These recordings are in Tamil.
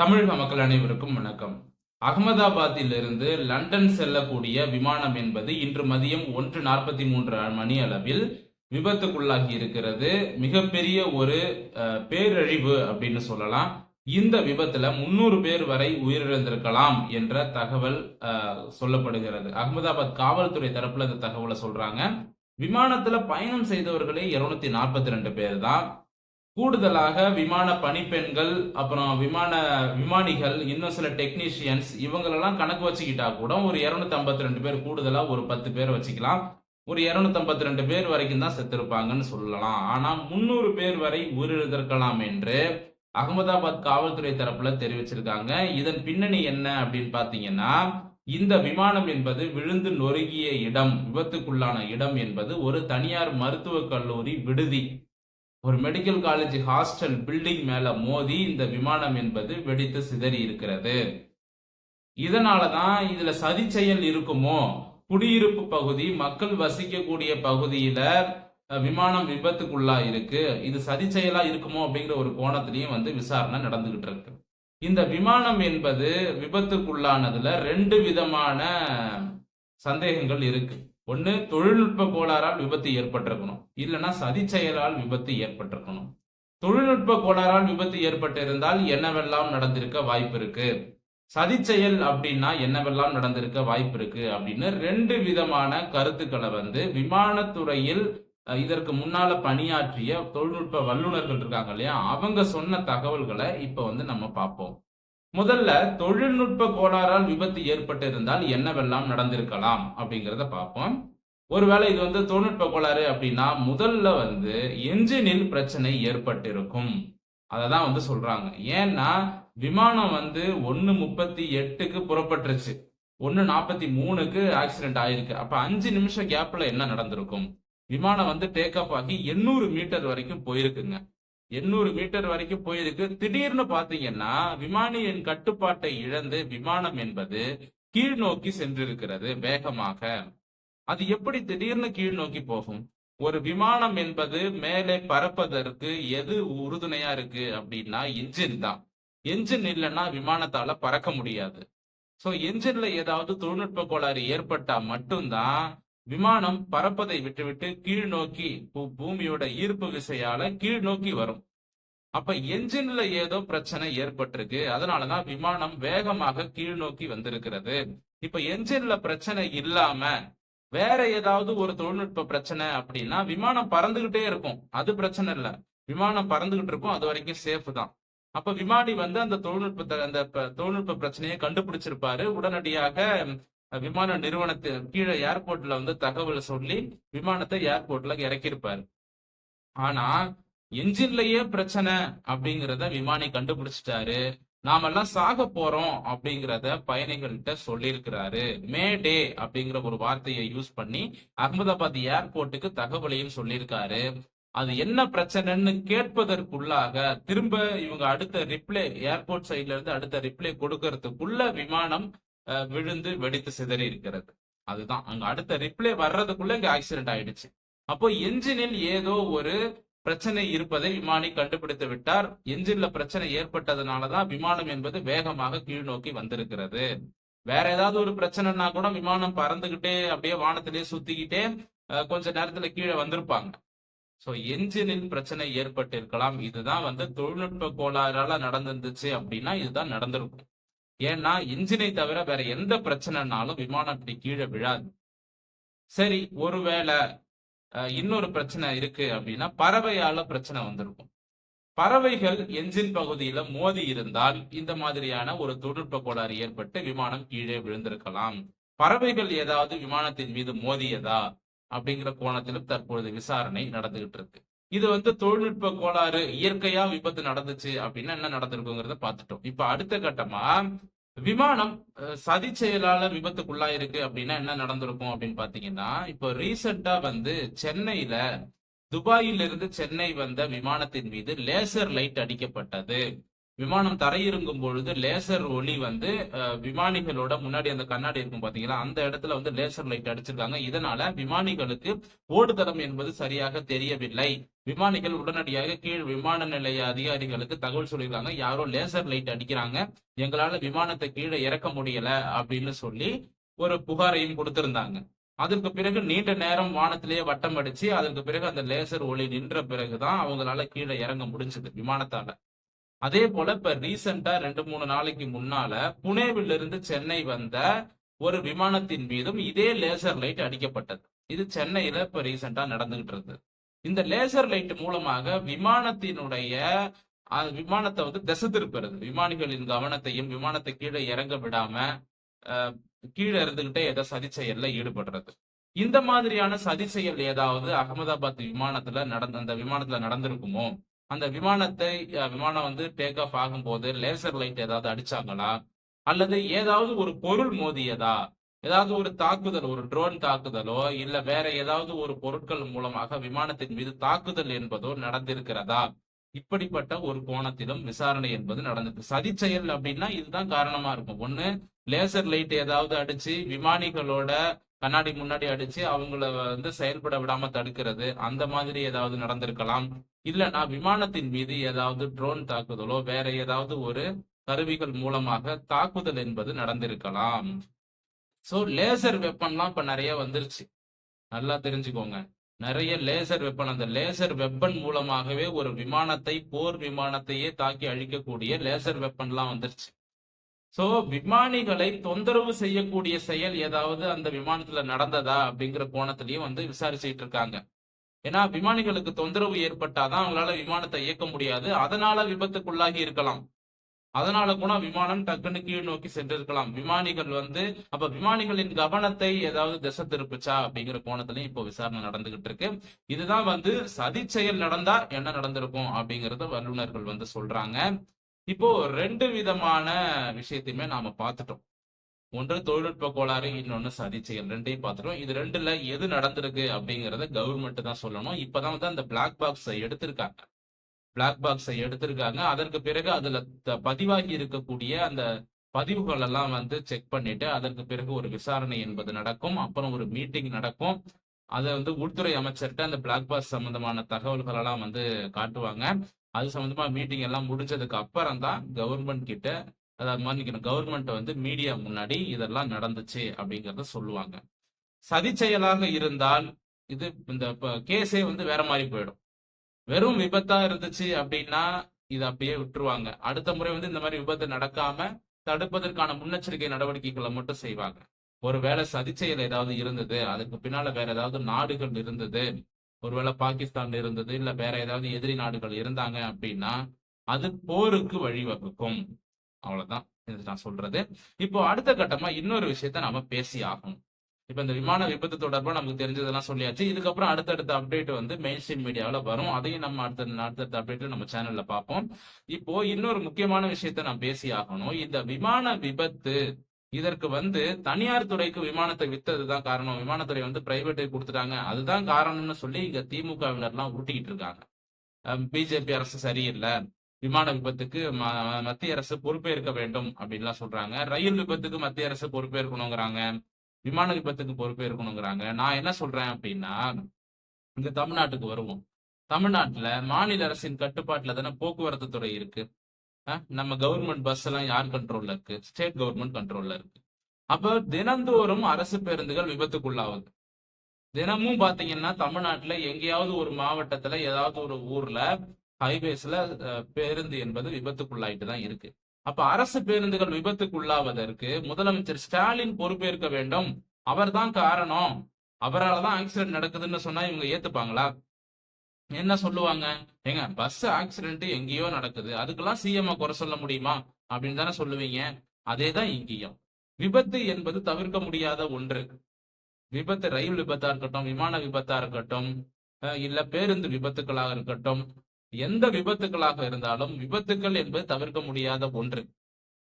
தமிழக மக்கள் அனைவருக்கும் வணக்கம். அகமதாபாத்தில் இருந்து லண்டன் செல்லக்கூடிய விமானம் என்பது இன்று மதியம் ஒன்று நாற்பத்தி மூன்று மணி அளவில் விபத்துக்குள்ளாகி இருக்கிறது. மிகப்பெரிய ஒரு பேரழிவு அப்படின்னு சொல்லலாம். இந்த விபத்துல முன்னூறு பேர் வரை உயிரிழந்திருக்கலாம் என்ற தகவல் சொல்லப்படுகிறது. அகமதாபாத் காவல்துறை தரப்புல இந்த தகவலை சொல்றாங்க. விமானத்துல பயணம் செய்தவர்களே இருநூத்தி நாற்பத்தி ரெண்டு பேர் தான். கூடுதலாக விமான பணிப்பெண்கள் அப்புறம் விமான விமானிகள் இன்னும் சில டெக்னீஷியன்ஸ் இவங்களெல்லாம் கணக்கு வச்சுக்கிட்டா கூட ஒரு இரநூத்தி ஐம்பத்தி ரெண்டு பேர் கூடுதலா ஒரு பத்து பேர் வச்சுக்கலாம். ஒரு இரநூத்தம்பத்தி ரெண்டு பேர் வரைக்கும் தான் செத்திருப்பாங்கன்னு சொல்லலாம். ஆனா முன்னூறு பேர் வரை உயிரிழந்திருக்கலாம் என்று அகமதாபாத் காவல்துறை தரப்புல தெரிவிச்சிருக்காங்க. இதன் பின்னணி என்ன அப்படின்னு பாத்தீங்கன்னா இந்த விமானம் என்பது விழுந்து நொறுங்கிய இடம் விபத்துக்குள்ளான இடம் என்பது ஒரு தனியார் மருத்துவக் கல்லூரி விடுதி. ஒரு மெடிக்கல் காலேஜ் ஹாஸ்டல் பில்டிங் மேல மோதி இந்த விமானம் என்பது வெடித்து சிதறி இருக்கிறது. இதனால தான் இதுல சதி செயல் இருக்குமோ? குடியிருப்பு பகுதி மக்கள் வசிக்கக்கூடிய பகுதியில விமானம் விபத்துக்குள்ளா இருக்கு. இது சதி செயலா இருக்குமோ அப்படிங்கிற ஒரு கோணத்திலையும் வந்து விசாரணை நடந்துகிட்டு இருக்கு. இந்த விமானம் என்பது விபத்துக்குள்ளானதுல ரெண்டு விதமான சந்தேகங்கள் இருக்கு. ஒன்று தொழில்நுட்ப கோளாறால் விபத்து ஏற்பட்டிருக்கணும். இல்லைன்னா சதி செயலால் விபத்து ஏற்பட்டிருக்கணும். தொழில்நுட்ப கோளாறால் விபத்து ஏற்பட்டிருந்தால் என்னவெல்லாம் நடந்திருக்க வாய்ப்பு இருக்கு? சதி செயல் அப்படின்னா என்னவெல்லாம் நடந்திருக்க வாய்ப்பு இருக்கு? அப்படின்னு ரெண்டு விதமான கருத்துக்களை வந்து விமானத்துறையில் இதற்கு முன்னால பணியாற்றிய தொழில்நுட்ப வல்லுநர்கள் இருக்காங்க இல்லையா? அவங்க சொன்ன தகவல்களை இப்ப வந்து நம்ம பார்ப்போம். முதல்ல தொழில்நுட்ப கோளாறால் விபத்து ஏற்பட்டிருந்தால் என்னவெல்லாம் நடந்திருக்கலாம் அப்படிங்கிறத பார்ப்போம். ஒருவேளை இது வந்து தொழில்நுட்ப கோளாறு அப்படின்னா முதல்ல வந்து என்ஜினில் பிரச்சனை ஏற்பட்டிருக்கும். அதை தான் வந்து சொல்றாங்க. ஏன்னா விமானம் வந்து ஒன்று முப்பத்தி எட்டுக்கு புறப்பட்டுருச்சு. ஒன்று நாற்பத்தி மூணுக்கு ஆக்சிடென்ட் ஆயிருக்கு. அப்போ அஞ்சு நிமிஷம் கேப்பில் என்ன நடந்திருக்கும்? விமானம் வந்து டேக் ஆஃப் ஆகி எண்ணூறு மீட்டர் வரைக்கும் போயிருக்குங்க. எண்ணூறு மீட்டர் வரைக்கும் போயிருக்கு. திடீர்னு பாத்தீங்கன்னா விமானியின் கட்டுப்பாட்டை இழந்து விமானம் என்பது கீழ் நோக்கி சென்றிருக்கிறது வேகமாக. அது எப்படி திடீர்னு கீழ் நோக்கி போகும்? ஒரு விமானம் என்பது மேலே பறப்பதற்கு எது உறுதுணையா இருக்கு அப்படின்னா என்ஜின் தான். என்ஜின் இல்லைன்னா விமானத்தால பறக்க முடியாது. சோ என்ஜின்ல ஏதாவது தொழில்நுட்ப கோளாறு ஏற்பட்டா மட்டும்தான் விமானம் பறப்பதை விட்டுவிட்டு கீழ் நோக்கி பூ- பூமியோட ஈர்ப்பு விசையால கீழ் நோக்கி வரும். அப்ப என்ஜின்ல ஏதோ பிரச்சனை ஏற்பட்டிருக்கு. அதனாலதான் விமானம் வேகமாக கீழ் நோக்கி வந்திருக்கிறது. இப்ப என்ஜின்ல பிரச்சனை இல்லாம வேற ஏதாவது ஒரு தொழில்நுட்ப பிரச்சனை அப்படின்னா விமானம் பறந்துகிட்டே இருக்கும். அது பிரச்சனை இல்ல. விமானம் பறந்துகிட்டு இருக்கும். அது வரைக்கும் சேஃப் தான். அப்ப விமானி வந்து அந்த தொழில்நுட்பத்தை அந்த தொழில்நுட்ப பிரச்சனையை கண்டுபிடிச்சிருப்பாரு. உடனடியாக விமான நிறுவனத்து கீழே ஏர்போர்ட்ல வந்து தகவலை சொல்லி விமானத்தை ஏர்போர்ட்ல இறக்கியிருப்பாரு. ஆனா என்ஜின்லயே பிரச்சனை அப்படிங்கிறத விமானி கண்டுபிடிச்சிட்டாரு. நாமெல்லாம் சாக போறோம் அப்படிங்கிறத பயணிகள்கிட்ட சொல்லியிருக்கிறாரு. மே டே அப்படிங்கிற ஒரு வார்த்தையை யூஸ் பண்ணி அகமதாபாத் ஏர்போர்ட்டுக்கு தகவலையும் சொல்லியிருக்காரு. அது என்ன பிரச்சனைன்னு கேட்பதற்குள்ளாக திரும்ப இவங்க அடுத்த ரிப்ளை ஏர்போர்ட் சைட்ல இருந்து அடுத்த ரிப்ளை கொடுக்கறதுக்குள்ள விமானம் விழுந்து வெடித்து சிதறி இருக்கிறது. அதுதான். அங்க அடுத்த ரிப்ளை வர்றதுக்குள்ள இங்க ஆக்சிடென்ட் ஆயிடுச்சு. அப்போ என்ஜினில் ஏதோ ஒரு பிரச்சனை இருப்பதை விமானி கண்டுபிடித்து விட்டார். என்ஜின்ல பிரச்சனை ஏற்பட்டதுனாலதான் விமானம் என்பது வேகமாக கீழ் நோக்கி வந்திருக்கிறது. வேற ஏதாவது ஒரு பிரச்சனைனா கூட விமானம் பறந்துகிட்டே அப்படியே வானத்திலேயே சுத்திக்கிட்டே அஹ், கொஞ்ச நேரத்துல கீழே வந்திருப்பாங்க. சோ என்ஜினில் பிரச்சனை ஏற்பட்டிருக்கலாம். இதுதான் வந்து தொழில்நுட்ப கோளாறால நடந்திருந்துச்சு அப்படின்னா இதுதான் நடந்திருக்கும். ஏன்னா இன்ஜினை தவிர வேற எந்த பிரச்சனைனாலும் விமானம் இப்படி கீழே விழாது. சரி ஒருவேளை இன்னொரு பிரச்சனை இருக்கு அப்படின்னா பறவையால பிரச்சனை வந்திருக்கும். பறவைகள் என்ஜின் பகுதியில மோதி இருந்தால் இந்த மாதிரியான ஒரு தொழில்நுட்ப கோளாறு ஏற்பட்டு விமானம் கீழே விழுந்திருக்கலாம். பறவைகள் ஏதாவது விமானத்தின் மீது மோதியதா? அப்படிங்கிற கோணத்திலும் தற்பொழுது விசாரணை நடந்துகிட்டு இருக்கு. இது வந்து தொழில்நுட்ப கோளாறு இயற்கையா விபத்து நடந்துச்சு அப்படின்னா என்ன நடந்திருக்குங்கிறத பார்த்துட்டோம். இப்ப அடுத்த கட்டமா விமானம் சதி செயலாளர் விபத்துக்குள்ளா இருக்கு அப்படின்னா என்ன நடந்திருக்கும் அப்படின்னு பாத்தீங்கன்னா இப்போ ரீசெண்டா வந்து சென்னையில துபாயிலிருந்து சென்னை வந்த விமானத்தின் மீது லேசர் லைட் அடிக்கப்பட்டது. விமானம் தரையிறங்கும் பொழுது லேசர் ஒளி வந்து விமானிகளோட முன்னாடி அந்த கண்ணாடி இருக்கும் பாத்தீங்களா அந்த இடத்துல வந்து லேசர் லைட் அடிச்சிருக்காங்க. இதனால விமானிகளுக்கு ஓடுதளம் என்பது சரியாக தெரியவில்லை. விமானிகள் உடனடியாக கீழ் விமான நிலைய அதிகாரிகளுக்கு தகவல் சொல்லியிருக்காங்க. யாரோ லேசர் லைட் அடிக்கிறாங்க. எங்களால விமானத்தை கீழே இறக்க முடியல அப்படின்னு சொல்லி ஒரு புகாரையும் கொடுத்திருந்தாங்க. அதற்கு பிறகு நீண்ட நேரம் வானத்திலேயே வட்டம் அடிச்சு அதற்கு பிறகு அந்த லேசர் ஒளி நின்ற பிறகுதான் அவங்களால கீழே இறங்க முடிஞ்சது விமானத்தால. அதே போல இப்ப ரீசெண்டா ரெண்டு மூணு நாளைக்கு முன்னால புனேவில் இருந்து சென்னை வந்த ஒரு விமானத்தின் மீதும் இதே லேசர் லைட் அடிக்கப்பட்டது. இது சென்னையில இப்ப ரீசெண்டா நடந்துகிட்டு இருந்தது. இந்த லேசர் லைட் மூலமாக விமானத்தினுடைய விமானத்தை வந்து திசை திருப்புறது. விமானிகளின் கவனத்தையும் விமானத்தை கீழே இறங்க விடாம கீழே இருந்துகிட்டே ஏதோ சதி செயல்ல ஈடுபடுறது. இந்த மாதிரியான சதி செயல் ஏதாவது அகமதாபாத் விமானத்துல நடந்த அந்த விமானத்துல நடந்திருக்குமோ? அந்த விமானத்தை விமானம் வந்து டேக் ஆஃப் ஆகும்போது லேசர் லைட் ஏதாவது அடிச்சாங்களா? அல்லது ஏதாவது ஒரு பொருள் மோதியதா? ஏதாவது ஒரு தாக்குதல் ஒரு ட்ரோன் தாக்குதலோ இல்ல வேற ஏதாவது ஒரு பொருட்கள் மூலமாக விமானத்தின் மீது தாக்குதல் என்பதோ நடந்திருக்கிறதா? இப்படிப்பட்ட ஒரு கோணத்திலும் விசாரணை என்பது நடந்திருக்கு. சதி செயல் அப்படின்னா இதுதான் காரணமா இருக்கும். ஒண்ணு லேசர் லைட் ஏதாவது அடிச்சு விமானிகளோட கண்ணாடி முன்னாடி அடிச்சு அவங்கள வந்து செயல்பட விடாம தடுக்கிறது அந்த மாதிரி ஏதாவது நடந்திருக்கலாம். இல்லனா விமானத்தின் மீது ஏதாவது ட்ரோன் தாக்குதலோ வேற ஏதாவது ஒரு கருவிகள் மூலமாக தாக்குதல் என்பது நடந்திருக்கலாம். சோ லேசர் வெப்பன்லாம் இப்ப நிறைய வந்துருச்சு. நல்லா தெரிஞ்சுக்கோங்க. நிறைய லேசர் வெப்பன் அந்த லேசர் வெப்பன் மூலமாகவே ஒரு விமானத்தை போர் விமானத்தையே தாக்கி அழிக்கக்கூடிய லேசர் வெப்பன்லாம் வந்துருச்சு. சோ விமானிகளை தொந்தரவு செய்யக்கூடிய செயல் ஏதாவது அந்த விமானத்துல நடந்ததா அப்படிங்கிற கோணத்திலயும் வந்து விசாரிச்சுட்டு இருக்காங்க. ஏன்னா விமானிகளுக்கு தொந்தரவு ஏற்பட்டாதான் அவங்களால விமானத்தை இயக்க முடியாது. அதனால விபத்துக்குள்ளாகி இருக்கலாம். அதனால கூட விமானம் டக்குன்னு கீழ் நோக்கி சென்றிருக்கலாம். விமானிகள் வந்து அப்ப விமானிகளின் கவனத்தை ஏதாவது திசை திருப்புச்சா அப்படிங்கிற கோணத்திலையும் இப்போ விசாரணை நடந்துகிட்டு இருக்கு. இதுதான் வந்து சதி செயல் நடந்தா என்ன நடந்திருக்கும் அப்படிங்கறத வல்லுநர்கள் வந்து சொல்றாங்க. இப்போ ரெண்டு விதமான விஷயத்தையுமே நாம பார்த்துட்டோம். ஒன்று தொழில்நுட்ப கோளாறு இன்னொன்னு சதி செயல் ரெண்டையும் பார்த்துட்டோம். இது ரெண்டுல எது நடந்திருக்கு அப்படிங்கறத கவர்மெண்ட் தான் சொல்லணும். இப்பதான் வந்து அந்த பிளாக் பாக்ஸை எடுத்திருக்காங்க. பிளாக் பாக்ஸை எடுத்திருக்காங்க. அதற்கு பிறகு அதுல த- பதிவாகி இருக்கக்கூடிய அந்த பதிவுகள் எல்லாம் வந்து செக் பண்ணிட்டு அதற்கு பிறகு ஒரு விசாரணை என்பது நடக்கும். அப்புறம் ஒரு மீட்டிங் நடக்கும். அதை வந்து உள்துறை அமைச்சர்கிட்ட அந்த பிளாக் பாக்ஸ் சம்பந்தமான தகவல்கள் எல்லாம் வந்து காட்டுவாங்க. அது சம்பந்தமா மீட்டிங் எல்லாம் முடிஞ்சதுக்கு அப்புறம் தான் கவர்மெண்ட் கிட்ட அதாவது மன்னிக்கணும் கவர்மெண்ட் வந்து மீடியா முன்னாடி இதெல்லாம் நடந்துச்சு அப்படிங்கறத சொல்லுவாங்க. சதி செயலாக இருந்தால் இது இந்த கேஸே வந்து வேற மாதிரி போயிடும். வெறும் விபத்தா இருந்துச்சு அப்படின்னா இதை அப்படியே விட்டுருவாங்க. அடுத்த முறை வந்து இந்த மாதிரி விபத்து நடக்காம தடுப்பதற்கான முன்னெச்சரிக்கை நடவடிக்கைகளை மட்டும் செய்வாங்க. ஒருவேளை சதிச்செயல் ஏதாவது இருந்தது அதுக்கு பின்னால வேற ஏதாவது நாடுகள் இருந்தது ஒருவேளை பாகிஸ்தான் இருந்தது இல்ல வேற ஏதாவது எதிரி நாடுகள் இருந்தாங்க அப்படின்னா அது போருக்கு வழிவகுக்கும். அவ்வளவுதான். இது நான் சொல்றது. இப்போ அடுத்த கட்டமா இன்னொரு விஷயத்த நாம பேசி ஆகணும். இப்ப இந்த விமான விபத்து தொடர்பா நமக்கு தெரிஞ்சதெல்லாம் சொல்லியாச்சு. இதுக்கப்புறம் அடுத்தடுத்த அப்டேட் வந்து மெயின் ஸ்ட்ரீம் மீடியாவில் வரும். அதையும் நம்ம அடுத்த அடுத்தடுத்த அப்டேட்ல நம்ம சேனல்ல பார்ப்போம். இப்போ இன்னொரு முக்கியமான விஷயத்த நான் பேசி ஆகணும். இந்த விமான விபத்து இதற்கு வந்து தனியார் துறைக்கு விமானத்தை வித்ததுதான் காரணம். விமானத்துறை வந்து பிரைவேட்டுக்கு கொடுத்துட்டாங்க. அதுதான் காரணம்னு சொல்லி இங்க திமுகவினர்லாம் உருட்டிக்கிட்டு இருக்காங்க. பிஜேபி அரசு சரியில்லை. விமான விபத்துக்கு ம- மத்திய அரசு பொறுப்பேற்க வேண்டும் அப்படின்லாம் சொல்றாங்க. ரயில் விபத்துக்கு மத்திய அரசு பொறுப்பேற்கணுங்கிறாங்க. விமான விபத்துக்கு பொறுப்பேற்கணுங்கிறாங்க. நான் என்ன சொல்றேன் அப்படின்னா இங்க தமிழ்நாட்டுக்கு வருவோம். தமிழ்நாட்டுல மாநில அரசின் கட்டுப்பாட்டுல தானே போக்குவரத்து துறை இருக்கு. நம்ம கவர்மெண்ட் பஸ் எல்லாம் யார் கண்ட்ரோல்ல இருக்கு? ஸ்டேட் கவர்மெண்ட் கண்ட்ரோல்ல இருக்கு. அப்ப தினந்தோறும் அரசு பேருந்துகள் விபத்துக்குள்ளாகுது தினமும் பாத்தீங்கன்னா தமிழ்நாட்டுல எங்கேயாவது ஒரு மாவட்டத்துல ஏதாவது ஒரு ஊர்ல ஹைவேஸ்ல பேருந்து என்பது விபத்துக்குள்ளாயிட்டு தான் இருக்கு. அப்ப அரசு பேருந்துகள் விபத்துக்குள்ளாவதற்கு முதலமைச்சர் ஸ்டாலின் பொறுப்பேற்க வேண்டும். அவர்தான் காரணம். அவரால் தான் ஆக்சிடென்ட் நடக்குதுன்னு சொன்னா இவங்க ஏத்துப்பாங்களா? என்ன சொல்லுவாங்க? ஏங்க பஸ் ஆக்சிடென்ட் எங்கேயோ நடக்குது. அதுக்கெல்லாம் சிஎம் குறை சொல்ல முடியுமா? அப்படின்னு தானே சொல்லுவீங்க. அதே தான் இங்கேயும். விபத்து என்பது தவிர்க்க முடியாத ஒன்று. விபத்து ரயில் விபத்தா இருக்கட்டும் விமான விபத்தா இருக்கட்டும் இல்ல பேருந்து விபத்துக்களாக இருக்கட்டும் எந்த விபத்துக்களாக இருந்தாலும் விபத்துக்கள் என்பது தவிர்க்க முடியாத ஒன்று.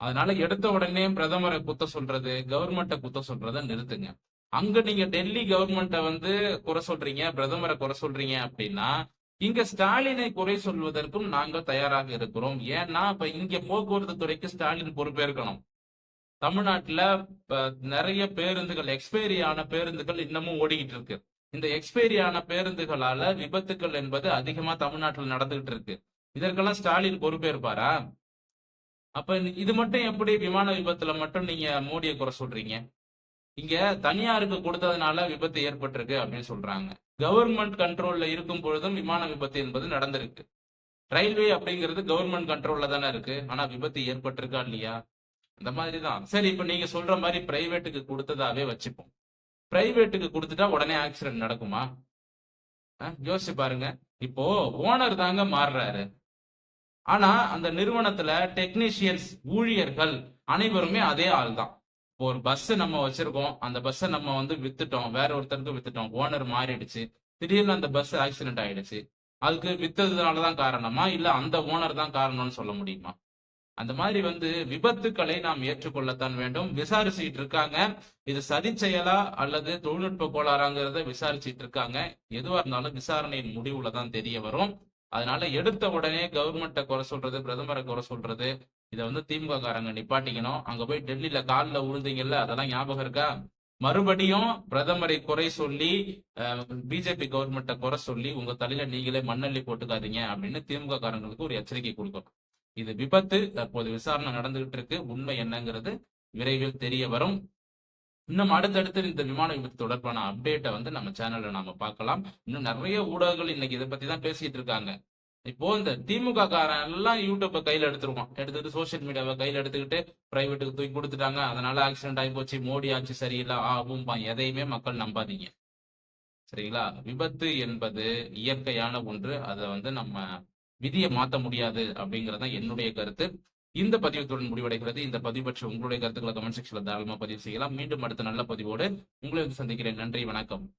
அதனால எடுத்த உடனே பிரதமரை குத்த சொல்றது கவர்மெண்ட்டை குத்த சொல்றதை நிறுத்துங்க. அங்க நீங்க டெல்லி கவர்மெண்ட்டை வந்து குறை சொல்றீங்க பிரதமரை குறை சொல்றீங்க அப்படின்னா இங்க ஸ்டாலினை குறை சொல்வதற்கும் நாங்கள் தயாராக இருக்கிறோம். ஏன்னா இப்ப இங்க போக்குவரத்து துறைக்கு ஸ்டாலின் பொறுப்பேற்கணும். தமிழ்நாட்டுல நிறைய பேருந்துகள் எக்ஸ்பைரி ஆன பேருந்துகள் இன்னமும் ஓடிக்கிட்டு இருக்கு. இந்த எக்ஸ்பைரி ஆன பேருந்துகளால விபத்துக்கள் என்பது அதிகமா தமிழ்நாட்டில் நடந்துகிட்டு இருக்கு. இதற்கெல்லாம் ஸ்டாலின் பொறுப்பேற்பாரா? அப்ப இது மட்டும் எப்படி விமான விபத்துல மட்டும் நீங்க மோடியை குறை சொல்றீங்க? இங்க தனியாருக்கு கொடுத்ததுனால விபத்து ஏற்பட்டிருக்கு அப்படின்னு சொல்றாங்க. கவர்மெண்ட் கண்ட்ரோல்ல இருக்கும் பொழுதும் விமான விபத்து என்பது நடந்திருக்கு. ரயில்வே அப்படிங்கிறது கவர்மெண்ட் கண்ட்ரோல்ல தானே இருக்கு. ஆனா விபத்து ஏற்பட்டிருக்கா இல்லையா? அந்த மாதிரி தான் சரி இப்ப நீங்க சொல்ற மாதிரி பிரைவேட்டுக்கு கொடுத்ததாவே வச்சுப்போம். பிரைவேட்டுக்கு கொடுத்துட்டா உடனே ஆக்சிடென்ட் நடக்குமா? யோசிச்சு பாருங்க. இப்போ ஓனர் தாங்க மாறுறாரு. ஆனா அந்த நிறுவனத்துல டெக்னீஷியன்ஸ் ஊழியர்கள் அனைவருமே அதே ஆள் தான். இப்போ ஒரு பஸ் நம்ம வச்சிருக்கோம். அந்த பஸ்ஸை நம்ம வந்து வித்துட்டோம். வேற ஒருத்தருக்கு வித்துட்டோம். ஓனர் மாறிடுச்சு. திடீர்னு அந்த பஸ் ஆக்சிடென்ட் ஆயிடுச்சு. அதுக்கு வித்ததுனால தான் காரணமா? இல்ல அந்த ஓனர் தான் காரணம்னு சொல்ல முடியுமா? அந்த மாதிரி வந்து விபத்துக்களை நாம் ஏற்றுக்கொள்ளத்தான் வேண்டும். விசாரிச்சுட்டு இருக்காங்க இது சதி செயலா அல்லது தொழில்நுட்ப கோளாறாங்கிறத விசாரிச்சுட்டு இருக்காங்க எதுவா இருந்தாலும் விசாரணையின் முடிவுல தான் தெரிய வரும். அதனால எடுத்த உடனே கவர்மெண்ட்டை குறை சொல்றது பிரதமரை குறை சொல்றது இதை வந்து திமுக காரங்க நிப்பாட்டிக்கணும். அங்க போய் டெல்லியில காலில் உழுந்தீங்கல்ல அதெல்லாம் ஞாபகம் இருக்கா? மறுபடியும் பிரதமரை குறை சொல்லி பிஜேபி கவர்மெண்ட்டை குறை சொல்லி உங்க தலையில நீங்களே மண்ணள்ளி போட்டுக்காதீங்க அப்படின்னு திமுக காரங்களுக்கு ஒரு எச்சரிக்கை கொடுக்கணும். இது விபத்து தற்போது விசாரணை நடந்துகிட்டு இருக்கு உண்மை என்னங்கிறது விரைவில் தெரிய வரும். இன்னும் அடுத்தடுத்து இந்த விமான விபத்து தொடர்பான அப்டேட்டை வந்து நம்ம சேனல்ல நாம பார்க்கலாம். இன்னும் நிறைய ஊடகங்கள் இன்னைக்கு இதை பத்தி தான் பேசிட்டு இருக்காங்க. இப்போ இந்த திமுக காரன் எல்லாம் யூடியூப்பை கையில எடுத்துருவான். எடுத்துட்டு சோஷியல் மீடியாவை கையில எடுத்துக்கிட்டு பிரைவேட்டுக்கு தூக்கி கொடுத்துட்டாங்க. அதனால ஆக்சிடென்ட் ஆகி போச்சு மோடி ஆட்சி சரியில்லை ஆகும்பா எதையுமே மக்கள் நம்பாதீங்க. சரிங்களா? விபத்து என்பது இயற்கையான ஒன்று. அதை வந்து நம்ம விதியை மாத்த முடியாது அப்படிங்கறதுதான் என்னுடைய கருத்து. இந்த பதிவுத்துடன் முடிவடைகிறது. இந்த பதிவு பற்றி உங்களுடைய கருத்துக்களை கமெண்ட் செக்ஷன்ல தாராளமா பதிவு செய்யலாம். மீண்டும் அடுத்த நல்ல பதிவோடு உங்களை வந்து சந்திக்கிறேன். நன்றி வணக்கம்.